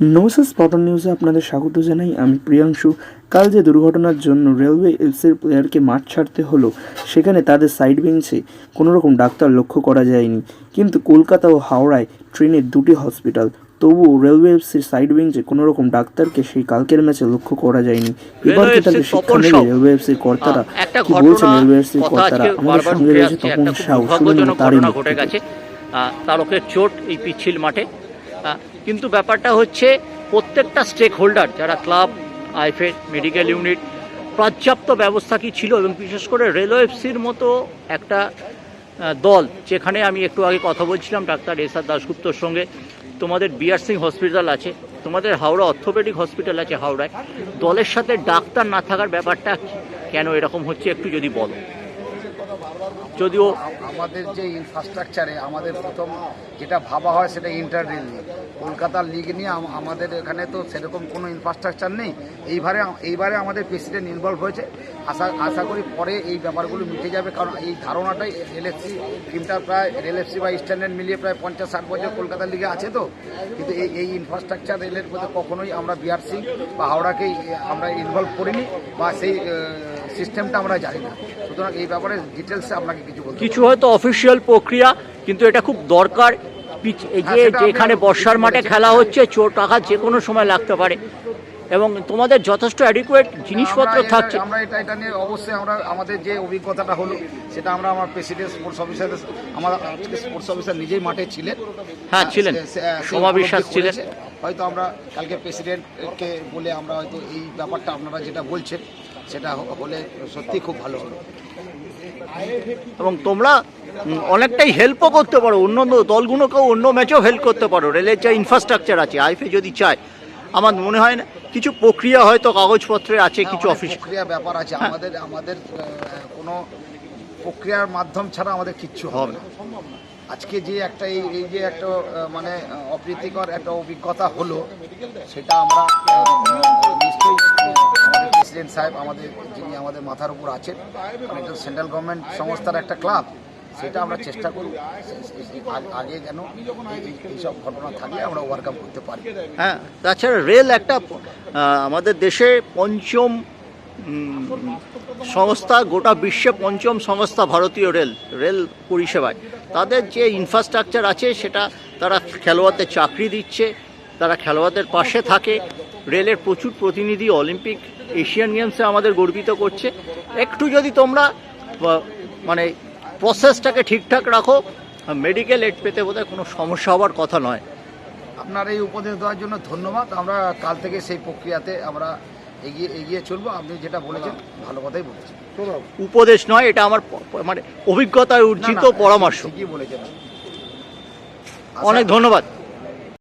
নমস্কার স্পটন নিউজে আপনাদের স্বাগত জানাই। আমি প্রিয়াংশু। কাল যে দুর্ঘটনার জন্য রেলওয়ে এলসির প্লেয়ারকে মাঠ ছাড়তে হলো সেখানে তাদের সাইড বেঞ্চে কোনো রকম ডাক্তার লক্ষ্য করা যায়নি। কিন্তু কলকাতা ও হাওড়ায় ট্রেনের দুটি হসপিটাল তবুও রেলওয়ে এফসির সাইড বেঞ্চে কোনো রকম ডাক্তারকে সেই কালকের ম্যাচে লক্ষ্য করা যায়নি। এবার কি তাদের শিক্ষা নেবে রেলওয়ে এফসির কর্তারা? কি বলছেন রেলওয়ে এফসির কর্তারা? আমাদের সঙ্গে রয়েছে তপন সাউ শুনুন তারই তারকের চোট এই পিচ্ছিল মাঠে। কিন্তু ব্যাপারটা হচ্ছে প্রত্যেকটা স্টেক হোল্ডার যারা ক্লাব, আইফে, মেডিকেল ইউনিট, পর্যাপ্ত ব্যবস্থা কি ছিল এবং বিশেষ করে রেলওয়েফসির মতো একটা দল, যেখানে আমি একটু আগে কথা বলছিলাম ডাক্তার এস আর দাশগুপ্তর সঙ্গে, তোমাদের বিআর সিং হসপিটাল আছে, তোমাদের হাওড়া অর্থোপেডিক হসপিটাল আছে হাওড়ায়, দলের সাথে ডাক্তার না থাকার ব্যাপারটা কেন এরকম হচ্ছে একটু যদি বলো। যদিও আমাদের যে ইনফ্রাস্ট্রাকচারে আমাদের প্রথম যেটা ভাবা হয় সেটা ইন্টার রেল নিয়ে। কলকাতার লিগ নিয়ে আমাদের এখানে তো সেরকম কোনো ইনফ্রাস্ট্রাকচার নেই। এইবারে এইবারে আমাদের প্রেসিডেন্ট ইনভলভ হয়েছে। আশা আশা করি পরে এই ব্যাপারগুলো মিটে যাবে। কারণ এই ধারণাটাই রেলএফসি টিমটা প্রায় রেলএফসি বা স্ট্যান্ডার্ড মিলিয়ে প্রায় পঞ্চাশ, ষাট বছর কলকাতার লিগে আছে তো। কিন্তু এই এই ইনফ্রাস্ট্রাকচার রেলের মধ্যে কখনোই আমরা বিআরসি বা হাওড়াকেই আমরা ইনভলভ করিনি। বা সেই সিস্টেমটা আমরা জানি না। সুতরাং এই ব্যাপারে ডিটেলসে আপনাকে কিছু বলতে কিছু হয়তো অফিসিয়াল প্রক্রিয়া কিন্তু এটা খুব দরকার। পিচ- যে হ্যাঁ, আপনি যেখানে বর্ষার মাঠে খেলা হচ্ছে চোর টাকা যে কোনো সময় লাগতে পারে। এবং তোমাদের যথেষ্ট অ্যাডিকুয়েট জিনিসপত্র থাকছে। আমরা এটা এটা নিয়ে অবশ্যই আমরা আমাদের যে অভিজ্ঞতাটা হলো সেটা আমরা আমার প্রেসিডেন্ট স্পোর্টস অফিসার আমার আজকে স্পোর্টস অফিসার নিজেই মাঠে ছিলেন। হ্যাঁ, ছিলেন। সোমা বিশ্বাস ছিলেন। হয়তো আমরা কালকে প্রেসিডেন্টকে বলে আমরা হয়তো এই ব্যাপারটা আপনারা যেটা বলছেন সেটা হলে সত্যি খুব ভালো হলো। এবং তোমরা অনেকটাই হেল্পও করতে পারো। অন্য অন্য দলগুলোকেও অন্য ম্যাচেও হেল্প করতে পারো। রেলের যা ইনফ্রাস্ট্রাকচার আছে আইফে যদি চায় আমার মনে হয় না। কিছু প্রক্রিয়া হয়তো কাগজপত্রে আছে কিছু অফিস প্রক্রিয়া ব্যাপার আছে। আমাদের আমাদের কোনো প্রক্রিয়ার মাধ্যম ছাড়া আমাদের কিচ্ছু হবে না। আজকে যে একটা এই এই যে একটা মানে অপ্রীতিকর একটা অভিজ্ঞতা হলো সেটা আমরা আহ, নিশ্চয়ই আমাদের প্রেসিডেন্ট সাহেব আমাদের যিনি আমাদের মাথার উপর আছেন সেন্ট্রাল গভর্নমেন্ট সংস্থার একটা ক্লাব সেটা আমরা চেষ্টা করব। আগে এই- এইসব ঘটনা থাকলে আমরা ওভারকাম করতে পারি। হ্যাঁ তাছাড়া রেল একটা আমাদের দেশে পঞ্চম সংস্থা, গোটা বিশ্বে পঞ্চম সংস্থা ভারতীয় রেল রেল পরিষেবায়। তাদের যে ইনফ্রাস্ট্রাকচার আছে, সেটা তারা খেলোয়াড়দের চাকরি দিচ্ছে, তারা খেলোয়াড়দের পাশে থাকে। রেলের প্রচুর প্রতিনিধি অলিম্পিক এশিয়ান গেমসে আমাদের গর্বিত করছে। একটু যদি তোমরা মানে প্রসেসটাকে ঠিকঠাক রাখো। মেডিকেল এড পেতে বোধহয় কোনো সমস্যা হওয়ার কথা নয়। আপনার এই উপদেশ দেওয়ার জন্য ধন্যবাদ। আমরা কাল থেকে সেই প্রক্রিয়াতে আমরা এগিয়ে এগিয়ে চলবো। আপনি যেটা বলেছেন ভালো কথাই বলেছেন। উপদেশ নয় এটা আমার মানে অভিজ্ঞতায় উর্জিত পরামর্শ। কি বলেছেন। অনেক ধন্যবাদ।